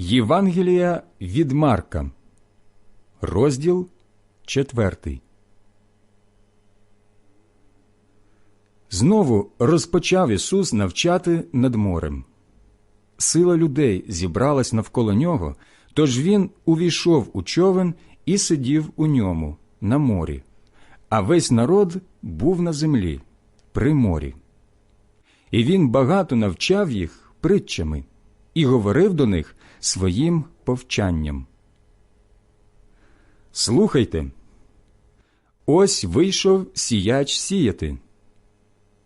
Євангелія від Марка, розділ четвертий. Знову розпочав Ісус навчати над морем. Сила людей зібралась навколо нього, тож він увійшов у човен і сидів у ньому на морі, а весь народ був на землі, при морі. І він багато навчав їх притчами і говорив до них своїм повчанням. Слухайте, ось вийшов сіяч сіяти.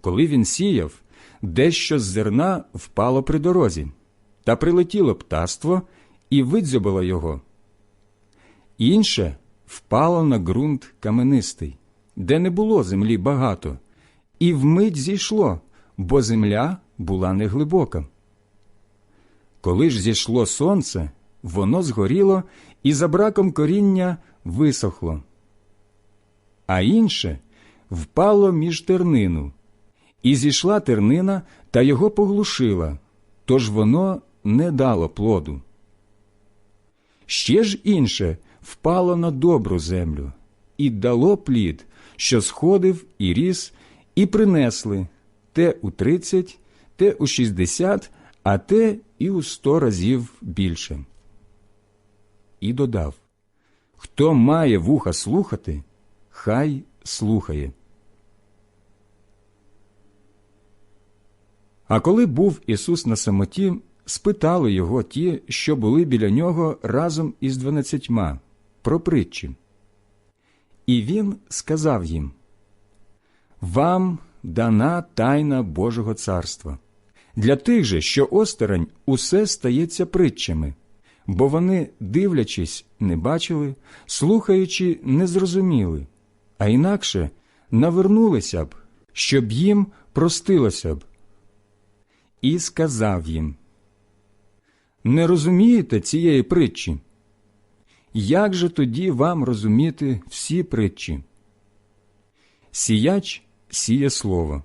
Коли він сіяв, дещо з зерна впало при дорозі, та прилетіло птаство і видзьобило його. Інше впало на ґрунт каменистий, де не було землі багато, і вмить зійшло, бо земля була неглибока. Коли ж зійшло сонце, воно згоріло і за браком коріння висохло. А інше впало між тернину, і зійшла тернина та його поглушила, тож воно не дало плоду. Ще ж інше впало на добру землю і дало плід, що сходив і ріс, і принесли те у тридцять, те у шістдесят, а те і у сто разів більше. І додав Хто має вуха слухати, хай слухає. А коли був Ісус на самоті, спитали його ті, що були біля нього разом із дванадцятьма, про притчі. І він сказав їм Вам дана тайна Божого царства. Для тих же, що осторонь, усе стається притчами, бо вони, дивлячись, не бачили, слухаючи, не зрозуміли, а інакше навернулися б, щоб їм простилося б. І сказав їм Не розумієте цієї притчі? Як же тоді вам розуміти всі притчі? Сіяч сіє слово.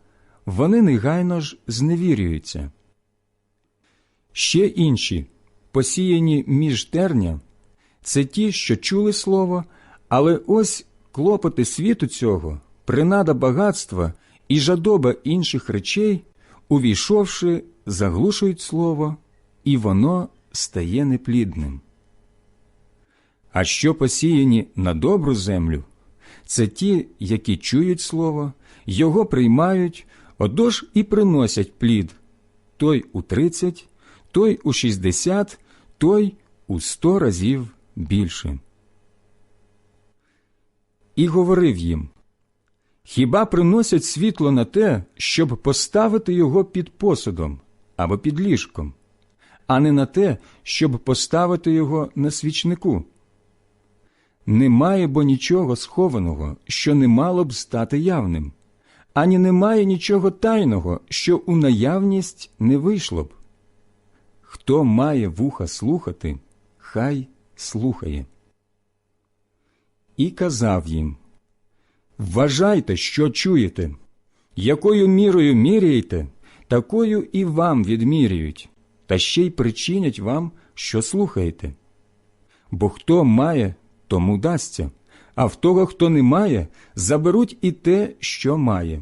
вони негайно ж зневірюються. Ще інші, посіяні між терня, це ті, що чули слово, але ось клопоти світу цього, принада багатства і жадоба інших речей, увійшовши, заглушують слово, і воно стає неплідним. А що посіяні на добру землю, це ті, які чують слово, його приймають, Отож і приносять плід той у тридцять, той у шістдесят, той у сто разів більше. І говорив їм Хіба приносять світло на те, щоб поставити його під посудом або під ліжком, а не на те, щоб поставити його на свічнику? Немає бо нічого схованого, що не мало б стати явним ані немає нічого тайного, що у наявність не вийшло б. Хто має вуха слухати, хай слухає. І казав їм Вважайте, що чуєте, якою мірою міряєте, такою і вам відміряють, та ще й причинять вам, що слухаєте. Бо хто має, тому дасться а в того, хто не має, заберуть і те, що має.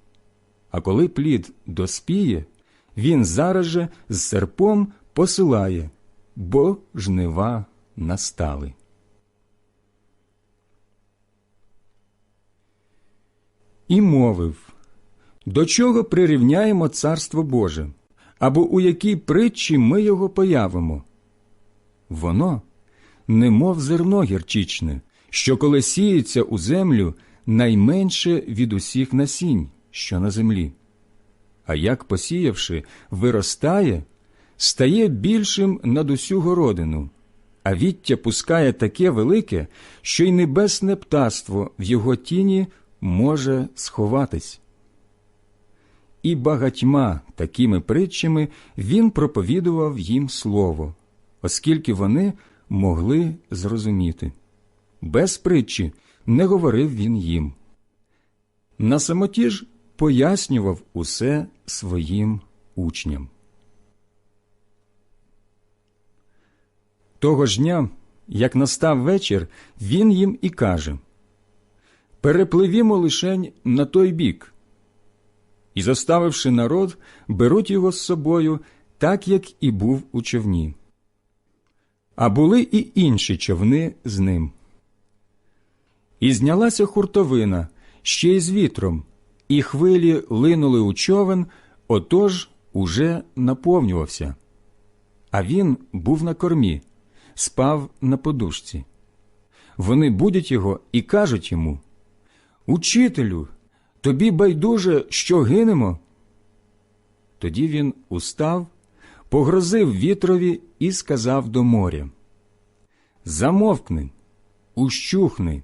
А коли плід доспіє, він зараз же з серпом посилає, бо жнива настали. І мовив, до чого прирівняємо Царство Боже, або у якій притчі ми його появимо? Воно, немов зерно гірчичне, що коли сіється у землю, найменше від усіх насінь, що на землі. А як посіявши, виростає, стає більшим над усю городину, а віття пускає таке велике, що й небесне птаство в його тіні може сховатись. І багатьма такими притчами він проповідував їм слово, оскільки вони могли зрозуміти. Без притчі не говорив він їм. На самоті ж пояснював усе своїм учням. Того ж дня, як настав вечір, він їм і каже Перепливімо лишень на той бік. І, заставивши народ, беруть його з собою, так як і був у човні. А були і інші човни з ним. І знялася хуртовина ще й з вітром, і хвилі линули у човен, отож уже наповнювався. А він був на кормі, спав на подушці. Вони будять його і кажуть йому Учителю, тобі байдуже, що гинемо. Тоді він устав, погрозив вітрові і сказав до моря Замовкни, ущухни.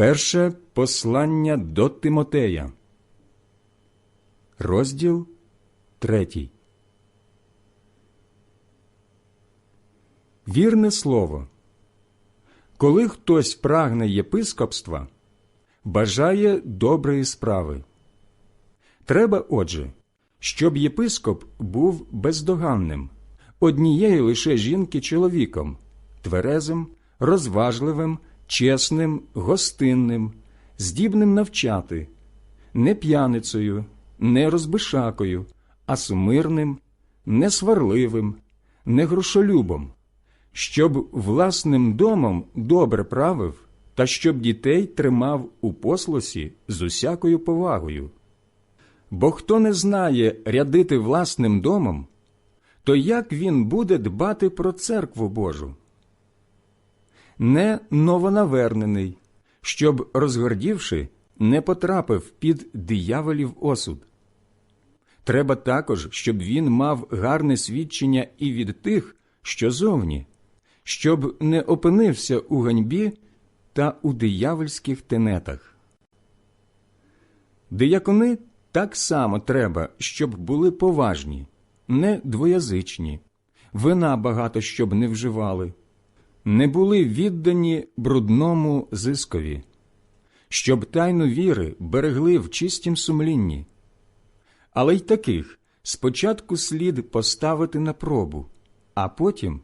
Перше послання до Тимотея, розділ третій. Вірне слово. Коли хтось прагне єпископства, бажає доброї справи. Треба, отже, щоб єпископ був бездоганним, однієї лише жінки чоловіком, тверезим, розважливим, чесним, гостинним, здібним навчати, не п'яницею, не розбишакою, а сумирним, не сварливим, не грошолюбом щоб власним домом добре правив та щоб дітей тримав у послусі з усякою повагою. Бо хто не знає рядити власним домом, то як він буде дбати про церкву Божу? Не новонавернений, щоб, розгордівши, не потрапив під дияволів осуд. Треба також, щоб він мав гарне свідчення і від тих, що зовні, щоб не опинився у ганьбі та у диявольських тенетах. Диякони так само треба, щоб були поважні, не двоязичні, вина багато щоб не вживали, не були віддані брудному зискові, щоб тайну віри берегли в чистім сумлінні. Але й таких спочатку слід поставити на пробу, а потім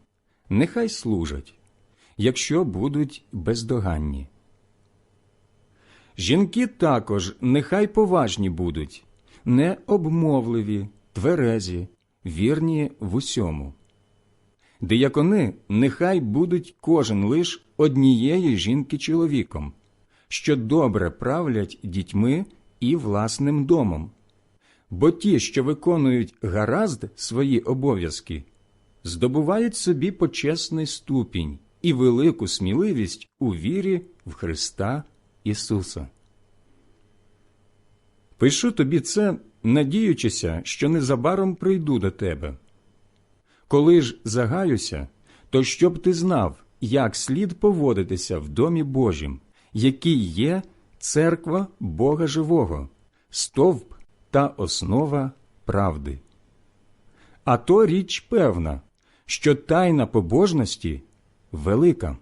нехай служать, якщо будуть бездоганні. Жінки також нехай поважні будуть, не обмовливі, тверезі, вірні в усьому. Диякони нехай будуть кожен лиш однієї жінки чоловіком, що добре правлять дітьми і власним домом. Бо ті, що виконують гаразд свої обов'язки, здобувають собі почесний ступінь і велику сміливість у вірі в Христа Ісуса. Пишу тобі це, надіючися, що незабаром прийду до тебе. Коли ж загаюся, то щоб ти знав, як слід поводитися в домі Божім, який є церква Бога Живого, стовп та основа правди. А то річ певна, що тайна побожності велика.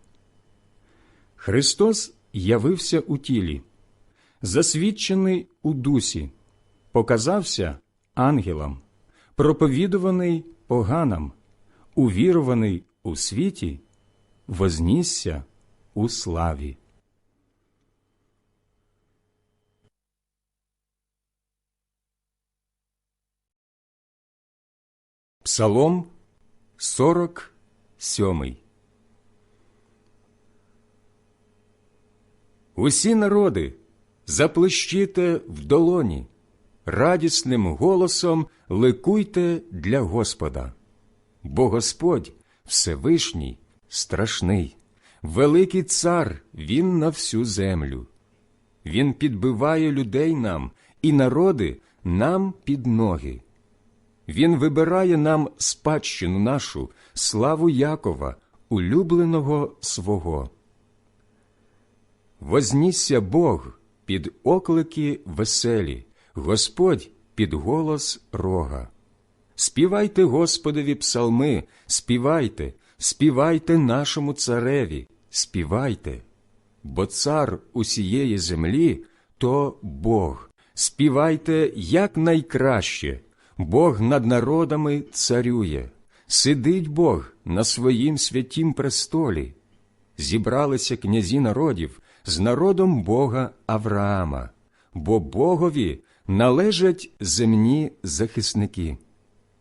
Христос явився у тілі, засвідчений у дусі, показався ангелам, проповідуваний поганам, увірований у світі, вознісся у славі. Псалом 47 Усі народи заплещите в долоні, радісним голосом ликуйте для Господа, бо Господь Всевишній, страшний, великий цар Він на всю землю. Він підбиває людей нам і народи нам під ноги. Він вибирає нам спадщину нашу, славу Якова, улюбленого свого. Вознісся Бог під оклики веселі, Господь під голос рога. Співайте Господові псалми, співайте, співайте нашому цареві, співайте, бо цар усієї землі то Бог. Співайте якнайкраще, Бог над народами царює, сидить Бог на своїм святім престолі. Зібралися князі народів з народом Бога Авраама, бо Богові належать земні захисники.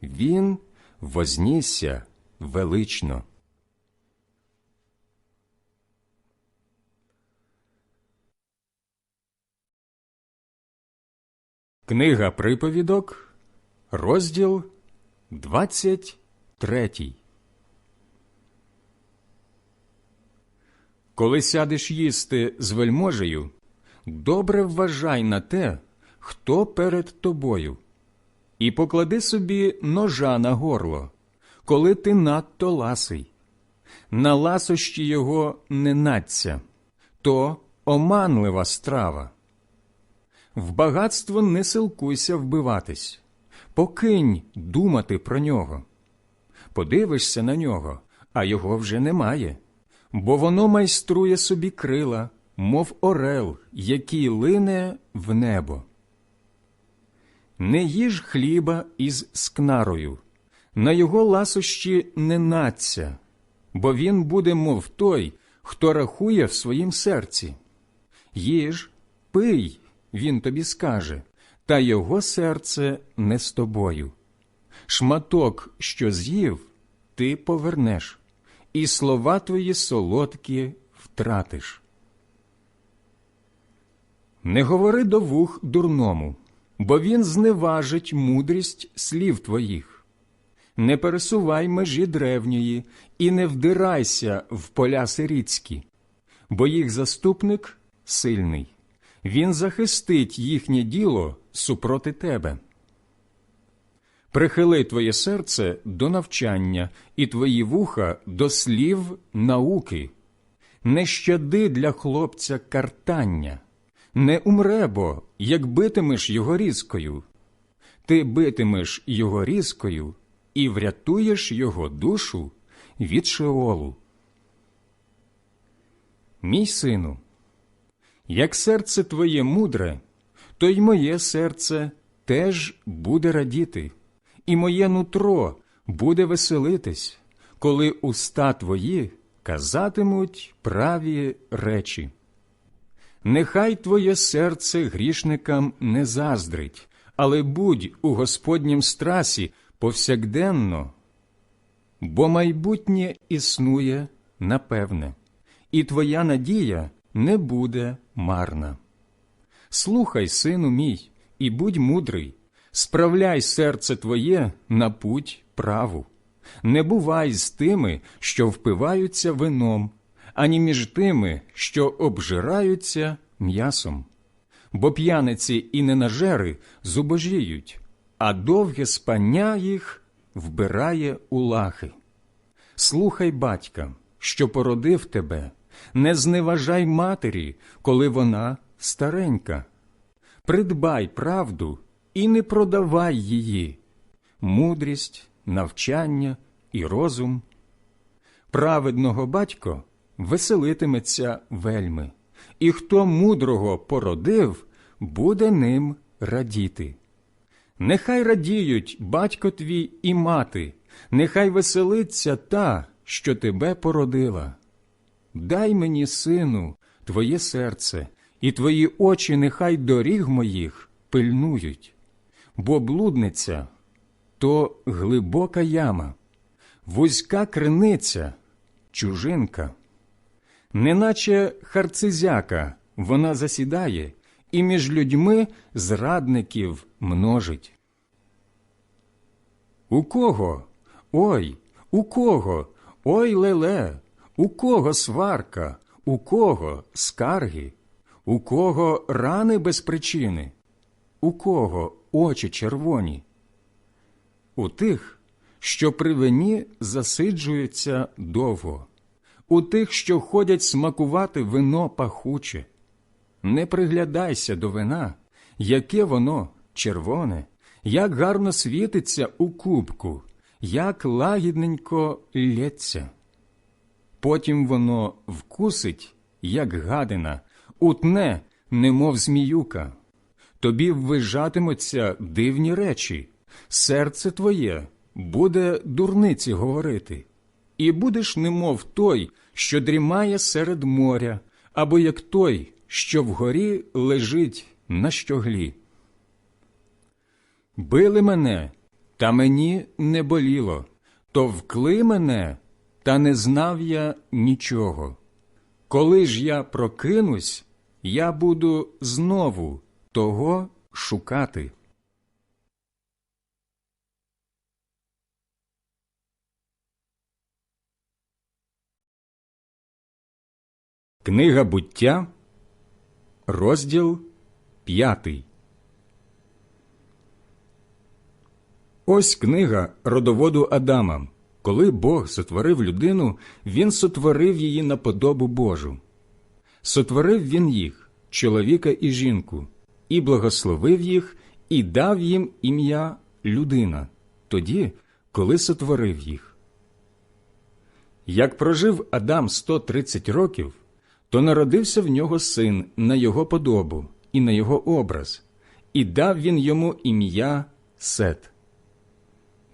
Він вознісся велично. Книга приповідок, розділ 23 Коли сядеш їсти з вельможею, добре вважай на те, хто перед тобою, і поклади собі ножа на горло, коли ти надто ласий. На ласощі його не надця, то оманлива страва. В багатство не силкуйся вбиватись, покинь думати про нього. Подивишся на нього, а його вже немає, бо воно майструє собі крила, мов орел, який лине в небо. Не їж хліба із скнарою, на його ласощі не надця, бо він буде, мов той, хто рахує в своїм серці. Їж, пий, він тобі скаже, та його серце не з тобою. Шматок, що з'їв, ти повернеш, і слова твої солодкі втратиш. Не говори до вух дурному, бо він зневажить мудрість слів твоїх. Не пересувай межі древньої і не вдирайся в поля сиріцькі, бо їх заступник сильний він захистить їхнє діло супроти тебе. Прихили твоє серце до навчання і твої вуха до слів науки, не щади для хлопця картання, не умре бо, як битимеш його різкою. Ти битимеш його різкою і врятуєш його душу від шеолу. Мій сину, як серце твоє мудре, то й моє серце теж буде радіти, і моє нутро буде веселитись, коли уста твої казатимуть праві речі. Нехай твоє серце грішникам не заздрить, але будь у Господнім страсі повсякденно, бо майбутнє існує напевне, і твоя надія не буде марна. Слухай, сину мій, і будь мудрий, справляй серце твоє на путь праву. Не бувай з тими, що впиваються вином, ані між тими, що обжираються м'ясом. Бо п'яниці і ненажери зубожіють, а довге спання їх вбирає у лахи. Слухай батька, що породив тебе, не зневажай матері, коли вона старенька. Придбай правду і не продавай її мудрість, навчання і розум. Праведного батько веселитиметься вельми, і хто мудрого породив, буде ним радіти. Нехай радіють батько твій і мати, нехай веселиться та, що тебе породила. Дай мені, сину, твоє серце, і твої очі нехай доріг моїх пильнують, бо блудниця то глибока яма, вузька криниця, чужинка, неначе харцизяка вона засідає і між людьми зрадників множить. У кого? Ой, у кого? Ой леле, у кого сварка, у кого скарги, у кого рани без причини, у кого очі червоні? У тих, що при вині засиджуються довго, у тих, що ходять смакувати вино пахуче. Не приглядайся до вина, яке воно червоне, як гарно світиться у кубку, як лагідненько лється. Потім воно вкусить, як гадина, утне, немов зміюка. Тобі ввижатимуться дивні речі, серце твоє буде дурниці говорити, і будеш немов той, що дрімає серед моря, або як той, що вгорі лежить на щоглі. Били мене, та мені не боліло, товкли мене, та не знав я нічого. Коли ж я прокинусь, я буду знову того шукати. Книга буття, розділ п'ятий. Ось книга родоводу Адама. Коли Бог сотворив людину, він сотворив її на подобу Божу. Сотворив він їх, чоловіка і жінку, і благословив їх, і дав їм ім'я людина, тоді, коли сотворив їх. Як прожив Адам 130 років, то народився в нього син на його подобу і на його образ, і дав він йому ім'я Сет.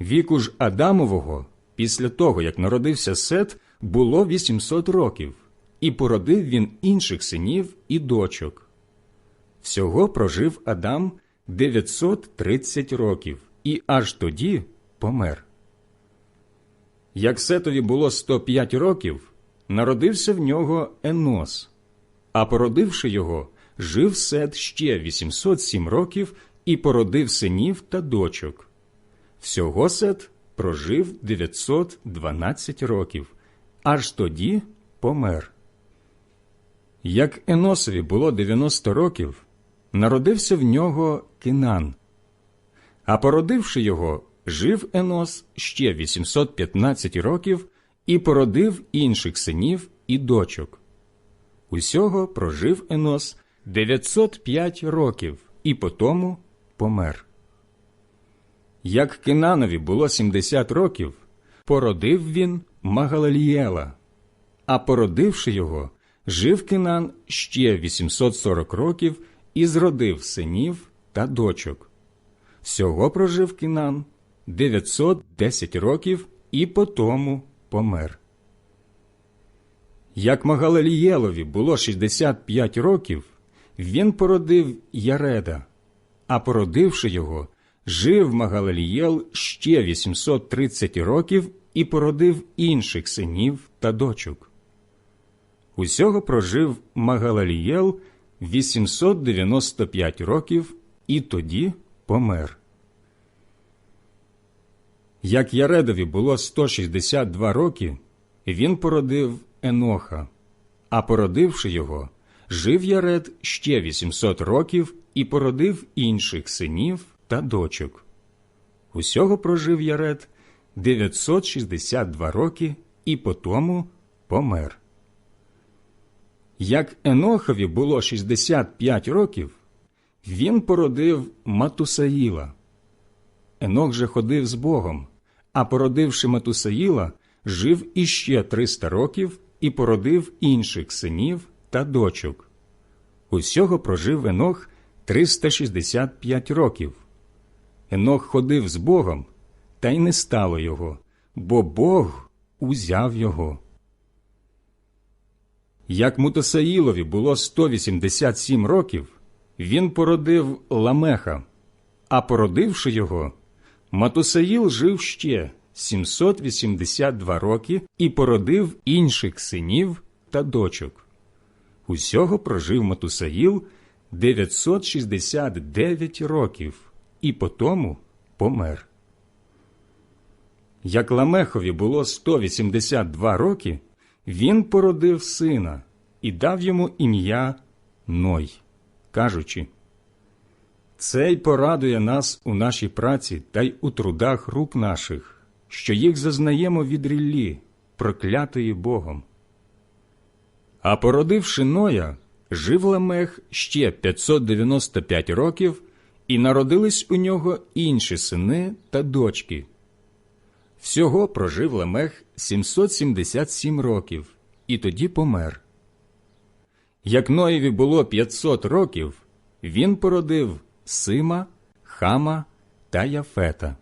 Віку ж Адамового, після того, як народився Сет, було 800 років, і породив він інших синів і дочок. Всього прожив Адам 930 років, і аж тоді помер. Як Сетові було 105 років, народився в нього Енос, а породивши його, жив Сет ще 807 років і породив синів та дочок. Всього Сет прожив 912 років, аж тоді помер. Як Еносові було 90 років, народився в нього Кинан, а породивши його, жив Енос ще 815 років і породив інших синів і дочок. Усього прожив Енос 905 років і потому помер. Як Кинанові було 70 років, породив він Магалалієла, а породивши його, жив Кинан ще 840 років і зродив синів та дочок. Всього прожив Кинан 910 років і потому помер. Як Магалалієлові було 65 років, він породив Яреда, а породивши його, жив Магалалієл ще 830 років і породив інших синів та дочок. Усього прожив Магалалієл 895 років і тоді помер. Як Яредові було 162 роки, він породив Еноха, а породивши його, жив Яред ще 800 років і породив інших синів та дочок. Усього прожив Яред 962 роки і потому помер. Як Енохові було 65 років, він породив Матусаїла. Енох же ходив з Богом, а породивши Матусаїла, жив іще 300 років і породив інших синів та дочок. Усього прожив Енох 365 років. Енох ходив з Богом, та й не стало його, бо Бог узяв його. Як Мутасаїлові було 187 років, він породив Ламеха, а породивши його, Матусаїл жив ще 782 роки і породив інших синів та дочок. Усього прожив Матусаїл 969 років і потому помер. Як Ламехові було 182 роки, він породив сина і дав йому ім'я Ной, кажучи, Цей порадує нас у нашій праці та й у трудах рук наших, що їх зазнаємо від ріллі, проклятої Богом. А породивши Ноя, жив Ламех ще 595 років, і народились у нього інші сини та дочки. Всього прожив Ламех 777 років, і тоді помер. Як Ноєві було 500 років, він породив Сима, Хама та Яфета.